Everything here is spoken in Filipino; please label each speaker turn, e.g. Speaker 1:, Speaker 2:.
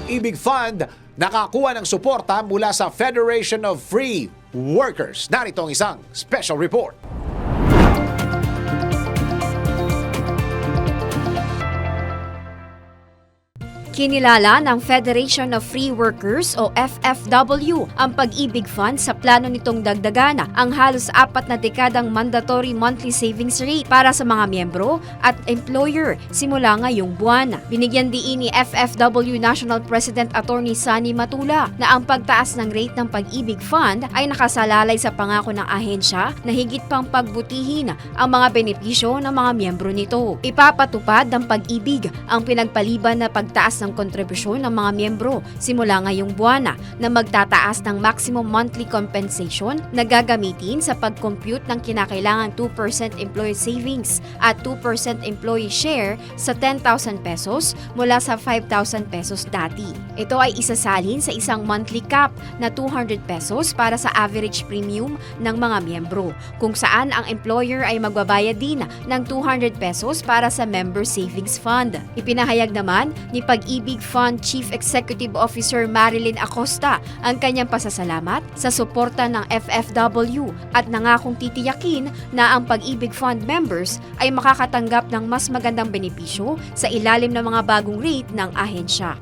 Speaker 1: Pag-ibig Fund nakakuha ng suporta mula sa Federation of Free Workers. Narito ang isang special report.
Speaker 2: Kinilala ng Federation of Free Workers o FFW ang pag-ibig fund sa plano nitong dagdagana ang halos apat na dekadang mandatory monthly savings rate para sa mga miyembro at employer simula ngayong buwan. Binigyan diin ni FFW National President Attorney Sani Matula na ang pagtaas ng rate ng pag-ibig fund ay nakasalalay sa pangako ng ahensya na higit pang pagbutihin ang mga benepisyo ng mga miyembro nito. Ipapatupad ng pag-ibig ang pinagpaliban na pagtaas ng kontribusyon ng mga miyembro simula ngayong buwan na, magtataas ng maximum monthly compensation na gagamitin sa pag-compute ng kinakailangan 2% employee savings at 2% employee share sa 10,000 pesos mula sa 5,000 pesos dati. Ito ay isasalin sa isang monthly cap na 200 pesos para sa average premium ng mga miyembro kung saan ang employer ay magbabayad din ng 200 pesos para sa member savings fund. Ipinahayag naman ni Pag-ibig Fund Chief Executive Officer Marilyn Acosta ang kanyang pasasalamat sa suporta ng FFW at nangakong titiyakin na ang Pag-ibig Fund members ay makakatanggap ng mas magandang benepisyo sa ilalim ng mga bagong rate ng ahensya.